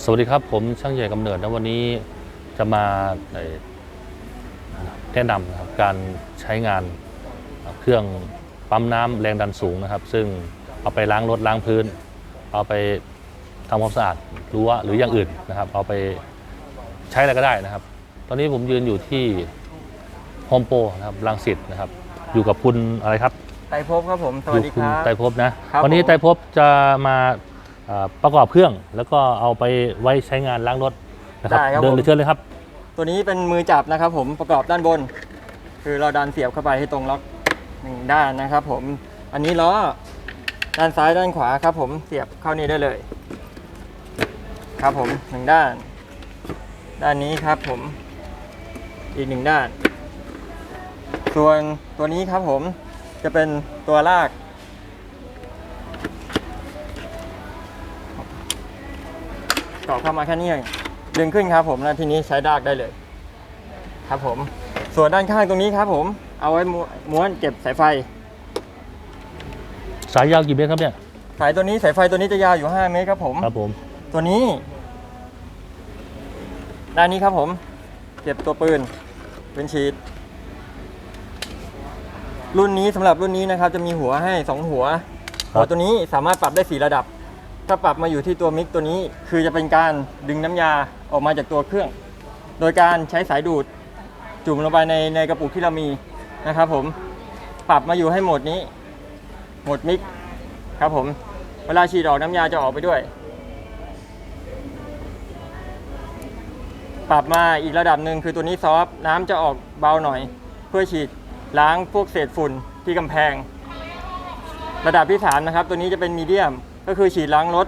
สวัสดีครับผมช่างใหญ่กำเนิดนะวันนี้จะมาเอ่อแนะนำนะครับการใช้งานเครื่องปั๊มน้ำแรงดันสูงนะครับ ซึ่งเอาไปล้างรถล้างพื้น เอาไปทำความสะอาดรั้วหรืออย่างอื่นนะครับ เอาไปใช้อะไรก็ได้นะครับ ตอนนี้ผมยืนอยู่ที่โฮมโปรนะครับรังสิตนะครับ อยู่กับคุณอะไรครับไตรภพครับผมสวัสดีอยู่คคุณรับไตรภพนะครับวันนี้ผมไตรภพจะมาเอ่อ ประกอบเครื่อง แล้วก็เอาไปไว้ใช้งานล้างรถนะครับได้ครับเดินผม เลยเชิญเลยครับ ตัวนี้เป็นมือจับนะครับผมประกอบด้านบน คือเราดันเสียบเข้าไปให้ตรงล็อกหนึ่งด้านนะครับผมอันนี้ล้อด้านซ้ายด้านขวาครับผมเสียบเข้านี่ได้เลย ครับผมหนึ่งด้าน ด้านนี้ครับผมอีกหนึ่งด้าน ส่วนตัวนี้ครับผมจะเป็นตัวลาก ต่อเข้ามาแค่นี้เองดึงขึ้นครับผมแล้วทีนี้ใช้ดากได้เลย ครับผม ส่วนด้านข้างตรงนี้ครับผม เอาไว้ม้วนม้วนเก็บสายไฟ สายยาวกี่เมตรครับเนี่ย สายตัวนี้สายไฟตัวนี้จะยาวอยู่ 5 เมตรครับผม ครับผม ตัวนี้ ด้านนี้ครับผม เก็บตัวปืนเป็นชีตรุ่นนี้สำหรับรุ่นนี้นะครับ จะมีหัวให้ 2 หัวหัวตัวนี้สามารถปรับได้สีระดับ ถ้าปรับมาอยู่ที่ตัวมิกตัวนี้ คือจะเป็นการดึงน้ำยาออกมาจากตัวเครื่อง โดยการใช้สายดูดจุ่มลงไปในในกระปุกที่เรามีนะครับผมปรับมาอยู่ให้โหมดนี้โหมดมิกครับผม เวลาฉีดออกน้ำยาจะออกไปด้วย ปรับมาอีกระดับหนึ่งคือตัวนี้ซอฟน้ำจะออกเบาหน่อย เพื่อฉีดล้างพวกเศษฝุ่นที่กำแพง ระดับที่สามนะครับตัวนี้จะเป็นมีเดียม ก็คือฉีดล้างรถ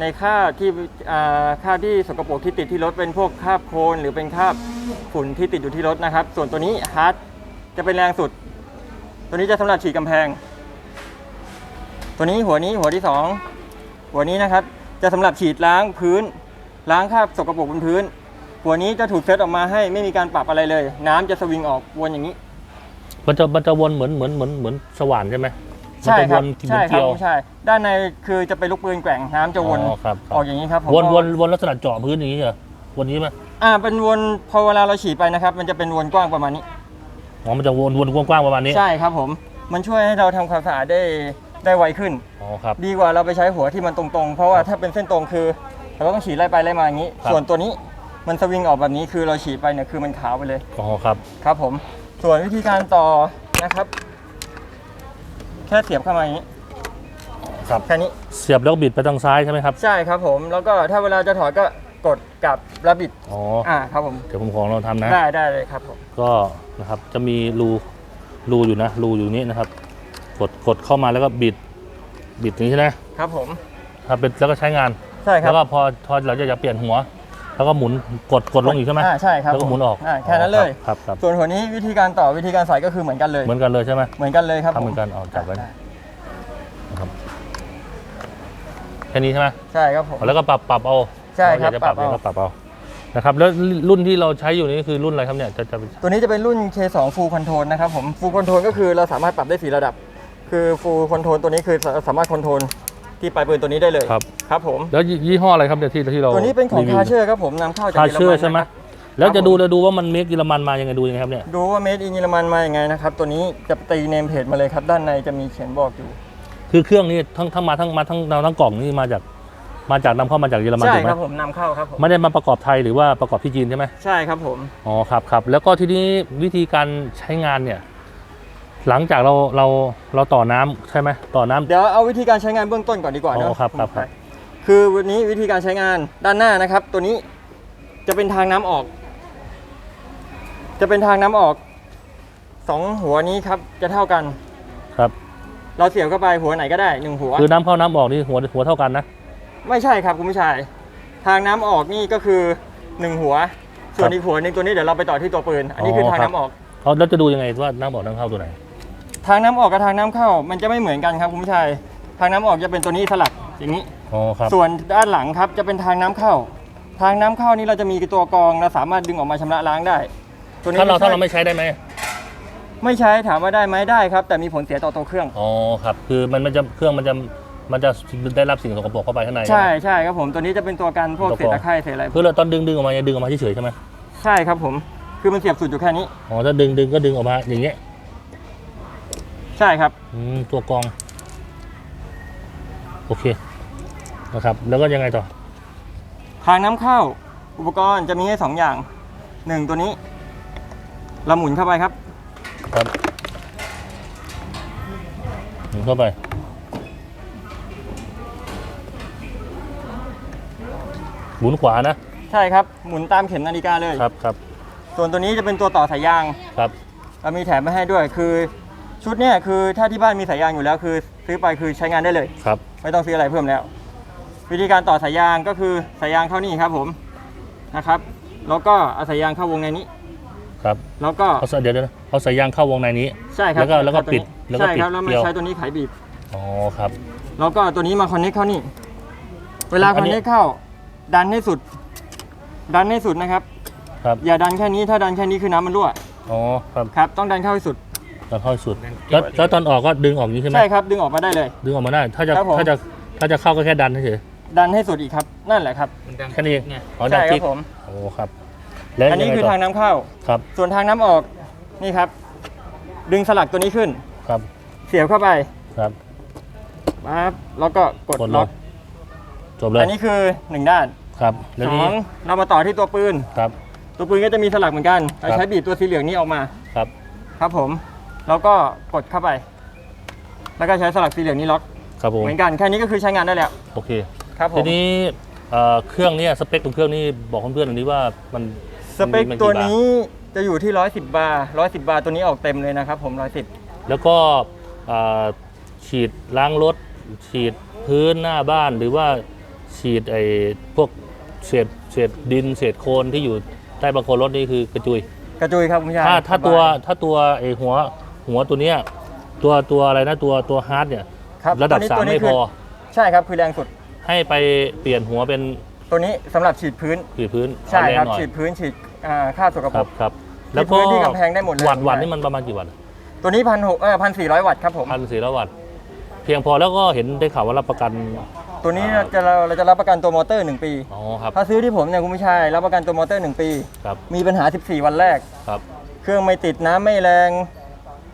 ในคราบที่อ่าคราบที่สกปรกที่ติดที่รถเป็นพวกคราบโคลนหรือเป็นคราบฝุ่นที่ติดอยู่ที่รถนะครับ ส่วนตัวนี้ฮาร์ดจะเป็นแรงสุด ตัวนี้จะสำหรับฉีดกำแพง ตัวนี้หัวนี้หัวที่สองหัวนี้นะครับ จะสำหรับฉีดล้างพื้น ล้างคราบสกปรกบนพื้น หัวนี้จะถูกเซตออกมาให้ไม่มีการปรับอะไรเลย น้ำจะสวิงออกวนอย่างนี้ มันจะมันจะวนเหมือนเหมือนเหมือนเหมือนสว่านใช่ไหม มันใช่จะควรับนเหมืใช่อนครัเกลีบยว ใช่ ด้านในคือจะเป็นลูกปืนแกว่งน้ำจะวนอ๋อครับครับ ออกอย่างนี้ครับผมวนวนวนลักษณะเจาะพื้นอย่างนี้เหรอวนนี้ไหมอ่าเป็นวนพอเวลาเราฉีดไปนะครับ มันจะเป็นวนกว้างประมาณนี้ อ๋อมันจะวนวนกว้างๆประมาณนี้ใช่ครับผม มันช่วยให้เราทำความสะอาดได้ได้ไวขึ้น อ๋อครับ ดีกว่าเราไปใช้หัวที่มันตรงๆ เพราะว่าถ้าเป็นเส้นตรงคือเราต้องฉีดไล่ไปไล่มาอย่างนี้ ครับ ส่วนตัวนี้มันสวิงออกแบบนี้คือเราฉีดไปเนี่ยคือมันขาวไปเลยอ๋อครับ ครับผม ส่วนวิธีการต่อนะครับ แค่เสียบเข้ามาอย่างนี้ครับ แค่นี้ เสียบแล้วก็บิดไปทางซ้ายใช่ไหมครับ ใช่ครับผม แล้วก็ถ้าเวลาจะถอดก็กดกับระบิด อ๋อ อ่าครับผม เดี๋ยวผมขอเราทำนะ ได้ได้เลยครับผม ก็นะครับจะมีรูรูอยู่นะรูอยู่นี้นะครับ กดกดเข้ามาแล้วก็บิดบิดอย่างนี้ใช่ไหมครับผม ครับเป็นแล้วก็ใช้งาน ใช่ครัแล้บ วก็พอพอเราจะจะเปลี่ยนหัว แล้วก็หมุนกดกดลงอีกใช่ไหมอ่าใช่ครับแล้วก็หมุนออกอ่าแค่นั้นเลยครับครับส่วนหัวนี้วิธีการต่อวิธีการใส่ก็คือเหมือนกันเลย เหมือนกันเลยใช่ไหมเหมือนกันเลยครับทำผเหมือนกันเอาจับไว้นะครับแค่นี้ใช่ไหมใช่ครับผมแล้วก็ปรับปรับเอาใช่ครับอยากจะปรับปรับเอาก็ปรับเอานะครับแล้วรุ่นที่เราใช้อยู่นี่คือรุ่นอะไรครับเนี่ยจะจะตัวนี้จะเป็นรุ่น K2 Full Control นะครับผม Full Control ก็คือเราสามารถปรับได้สีระดับ คือ Full Control ตัวนี้คือสามารถคอนโทรล ที่ปลายปืนตัวนี้ได้เลยครับ ครับผม แล้วยี่ห้ออะไรครับเนี่ยที่ที่เราตัวนี้เป็นของรีวิวคาเชอร์ครับผมนำเข้าจากคาเยอรเชอมัร์นใช่ไหมนะครับแล้วจะผมดูจะดูว่ามันเมกเยอรมันมายังไงดูยังไงครับเนี่ยดูว่า made in เยอรมันมาอย่างไงนะครับ ตัวนี้จะตีเนมเพจมาเลยครับ ด้านในจะมีเขียนบอกอยู่ คือเครื่องนี้ทั้งทั้งมาทั้งมาทั้งทั้งกล่องนี่มาจากมาจากนำเข้ามาจากเยอรมันใช่ถูกไหมครับผมนำเข้าครับผม ไม่ได้มาประกอบไทยหรือว่าประกอบที่จีนใช่ไหมใช่ครับผม อ๋อครับครับแล้วก็ทีนี้วิธีการใช้งานเนี่ย หลังจากเราเราเราต่อน้ำใช่ไหมต่อน้ำ เดี๋ยวเอาวิธีการใช้งานเบื้องต้นก่อนดีกว่าอ๋เนออะครับครับครับ คือวันนี้วิธีการใช้งานด้านหน้านะครับ ตัวนี้จะเป็นทางน้ำออก จะเป็นทางน้ำออกสองหัวนี้ครับจะเท่ากัน ครับ เราเสียบเข้าไปหัวไหนก็ได้หนึ่งหัว คือน้ำเข้าน้ำออกนี่หัวหัวเท่ากันนะ ไม่ใช่ครับคุณผู้ชาย ทางน้ำออกนี่ก็คือหนึ่งหัว ส่วนอีกหัวหนึงตัวนี้เดี๋ยวเราไปต่อที่ตัวปืน อันนี้คือออทางครับ น้ำออก เขาแล้วจะดูยังไงว่าน้ำออกน้ำเข้าตัวไหน ทางน้ำออกกับทางน้ำเข้า มันจะไม่เหมือนกันครับคุณผู้ชายทางน้ำออกจะเป็นตัวนี้สลักอย่างนี้ อ๋อครับ ส่วนด้านหลังครับจะเป็นทางน้ำเข้า ทางน้ำเข้านี่เราจะมีตัวกรองเราสามารถดึงออกมาชำระล้างได้ ตัวนี้ถ้าเราไม่ถ้าใช่เราไม่ใช้ได้ไหมไม่ใช้ถามว่าได้ไหมได้ครับ แต่มีผลเสียต่อตัวเครื่อง อ๋อครับ คือมันมันจะเครื่องมันจะมันจะได้รับสิ่งสกปรกเข้าไปข้างในใช่ใช่ครับผมตัวนี้จะเป็นตัวกันพวกตัวเศษตะไคร้เศษอะไรคือเราตอนดึงดึงออกมาอย่าดึงออกมาเฉยๆใช่ไหมใช่ครับผม คือมันเสียบสุดอยู่แค่นี้ อ๋อถ้าดึงดึงก็ดึงออกมาอย่างเงี้ย ใช่ครับอืมตัวกรอง โอเคนะครับ แล้วก็ยังไงต่อ ทางน้ำเข้า อุปกรณ์จะมีให้สองอย่างหนึ่งตัวนี้ เราหมุนเข้าไปครับ ครับหมุนเข้าไป หมุนขวานะ ใช่ครับ หมุนตามเข็มนาฬิกาเลย ครับครับส่วนตัวนี้จะเป็นตัวต่อสายยาง ครับ เรามีแถมมาให้ด้วย คือ ชุดเนี้ยคือถ้าที่บ้านมีสายยางอยู่แล้วคือ ซื้อไปคือใช้งานได้เลย ครับไม่ต้องซื้ออะไรเพิ่มแล้ว วิธีการต่อสายยางก็คือสายยางเข้านี่ครับผมนะครับ แล้วก็เอาสายยางเข้าวงในนี้ ครับแล้วก็เอาใส่เดี๋ยวเดี๋ยวนะเอาสายยางเข้าวงในนี้ ใช่ครับแล้วก็แล้วก็ตัวปิดนี้แล้วก็ใช่ครับปิดแล้วมาเกลียวใช้ตัวนี้ไขบีบ อ๋อครับ แล้วก็ตัวนี้มาคอนเนคเข้านี่ เวลาอัคอนนนี้เนคเข้า ดันให้สุด ดันให้สุดนะครับ ครับอย่าดันแค่นี้ถ้าดันแค่นี้คือน้ำมันรั่วอ๋อครับ ครับ ต้องดันเข้าให้สุด แล้วเข้าสุดแล้วแล้วตอนออกก็ดึงออกอย่างนี้ใช่ไหมใช่ครับ ดึงออกมาได้เลย ดึงออกมาได้ ถ้าจะครับผม ถ้าจะถ้าจะเข้าก็แค่ดันเฉยดันให้สุดอีกครับ นั่นแหละครับๆแค่นี้เองอ๋อดันใช่คครัลิบกผม โอ้ครับแล้วอันนี้ยังไงคือต่ทางน้ำเข้า ครับส่วนทางน้ำออกนี่ครับ ดึงสลักตัวนี้ขึ้น ครับเสียบเข้าไปครับปั๊บแล้วก็กดกดลล็องกจบเลยอันนี้คือหนึ่งด้านครับแล้วสนี้องเรามาต่อที่ตัวปืน ครับ ตัวปืนก็จะมีสลักเหมือนกันเราครับ ใช้บีบตัวสีเหลืองนี้ออกมา ครับ ครับผม แล้วก็กดเข้าไป แล้วก็ใช้สลักสีเหลืองนี้ล็อก ครับผมเหมือนกันแค่นี้ก็คือใช้งานได้แล้ว โอเคครับผทีมนี้เอ่อเครื่องเนี้สเปคของเครื่องนี้บอกเพื่อนๆหน่อยนี้ว่ามันสเปคมันตัวกี่บาทนี้จะอยู่ที่ 110 บาร์110 บาร์ตัวนี้ออกเต็มเลยนะครับผม 110 แล้วก็เอ่อฉีดล้างรถ ฉีดพื้นหน้าบ้านหรือว่าฉีดไอ้พวกเศษเศษดินเศษโคลนที่อยู่ใต้บังโคลนรถนี่คือกระจุย กระจุยครับคุณชายถ้าถ้าสบยตัวถ้าตัวไอ้หัว หัวตัวเนี้ยตัวตัวอะไรนะตัวตัวฮาร์ดเนี่ยครับระดับตัวนี้สามตัวนี้ไม่พอคืใช่ครับคือแรงสุด ให้ไปเปลี่ยนหัวเป็นตัวนี้สำหรับฉีดพื้นผืนพื้นใช่เอาแงครับหน่อยฉีดพื้นฉีดอ่าฆ่าสกคปรรับกครับที่แล้วก็พื้นที่กำแพงได้หมดเลย วัตต์วัตต์ใช่นี่มันประมาณกี่วัตต์ตัวนี้พันหกเออพันสี่ร้อยวัตต์ครับผม พันสี่ร้อยวัตต์เพียงพอแล้วก็เห็นได้ข่าวว่ารับประกันตัวนี้เราจะเราเราจะรับประกันตัวมอเตอร์ 1 ปี อ๋อครับถ้าซื้อที่ผมเนี่ยคุณผู้ชายรับประกันตัวมอเตอร์ 1 ปี ครับมีปัญหา 14 วันแรก ครับ เครื่องไม่ติดน้ำไม่แรง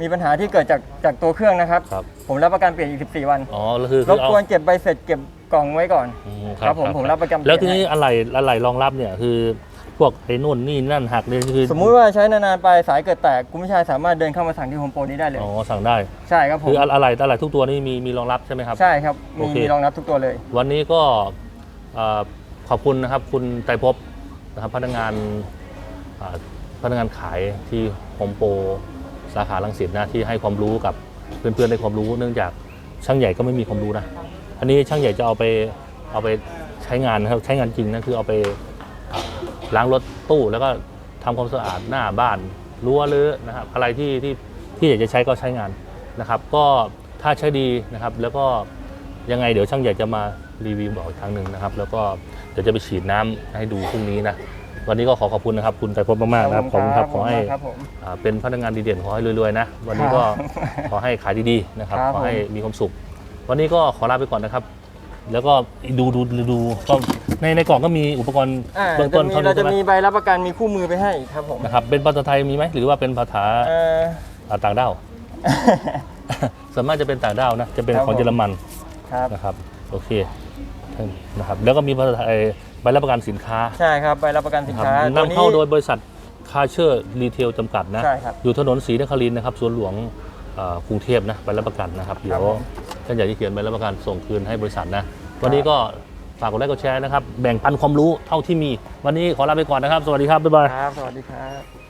มีปัญหาที่เกิดจากจากตัวเครื่องนะครับ ครับ ผมรับประกันเปลี่ยนอีก 14 วันอ๋อแล้วคือรคือบเอากวนเก็บใบเสร็จเก็บกล่องไว้ก่อน อืมครับผมผมรับประกันแล้วทีนี้อะไรอะไรรองรับเนี่ยคือ พวกไอ้นู่นนี่นั่นหักเลยคือสมมุติว่าใช้นานๆไปสายเกิดแตกคุณผู้ชายสามารถเดินเข้ามาสั่งที่โฮมโปรนี้ได้เลย อ๋อสั่งได้ ใช่ครับผมคืออะไรอะไรทุกตัวนี่มีมีรองรับใช่ไหมครับ ใช่ครับโอมีเค มีรองรับทุกตัวเลย วันนี้ก็เอ่อขอบคุณนะครับคุณไตรภพนะครับพนักงานอ่าพนักงานขายที่โฮมโปร สาขาลังสิตนะที่ให้ความรู้กับเพื่อนๆได้ความรู้ เนื่องจากช่างใหญ่ก็ไม่มีความรู้นะอันนี้ช่างใหญ่จะเอาไปเอาไปใช้งานนะครับใช้งานจริงนะคือเอาไปล้างรถตู้แล้วก็ทำความสะอาดหน้าบ้านรั้วหรือนะครับอะไรที่ที่ที่อยากจะใช้ก็ใช้งานนะครับ ก็ถ้าใช้ดีนะครับ แล้วก็ยังไงเดี๋ยวช่างใหญ่จะมารีวิวบอกอีกครั้งหนึ่งนะครับ แล้วก็เดี๋ยวจะไปฉีดน้ำให้ดูพรุ่งนี้นะ วันนี้ก็ขอขอบคุณนะครับ คุณไตรภพมากๆนะครับขอบคุณครับขอให้ครับผมอ่าเป็นพนักงานดีเด่นขอให้รวยๆนะวันนี้ก็ครับขอให้ขายดีๆนะครับครับขอให้มีความสุข วันนี้ก็ขอลาไปก่อนนะครับ แล้วก็ดูดูดูดูก็ในในกล่องก็มีอุปกรณ์อ่าเบื้องจะต้นมีเท่าเรานี้จะใช่ไหมมีใบรับประกันมีคู่มือไปให้ครับผมนะครับเป็นภาษาไทยมีไหมหรือว่าเป็นภาษาเอ่ออ่าต่างด้าวส่วนมากจะเป็นต่างด้าวนะจะเป็นครับของผมเยอรมันครับนะครับ โอเคนะครับแล้วก็มีภาษาไทย ใบรับประกันสินค้าใช่ครับใบรับประกันสินนะครับค้าตัวนำเข้าโดยบริษัทคาเชอร์รีเทลจำกัดนะใช่ครับ อยู่ถนนศรีนครินทร์นะครับสวนหลวงเอ่อกรุงเทพนะใบรับประกันนะครับเดี๋ยวผม ท่านอยากจะเขียนใบรับประกันส่งคืนให้บริษัทนะ วันนี้ก็ฝากกดไลค์กดแชร์นะครับ แบ่งปันความรู้เท่าที่มี วันนี้ขอลาไปก่อนนะครับ สวัสดีครับบ๊ายบาย ครับ สวัสดีครับ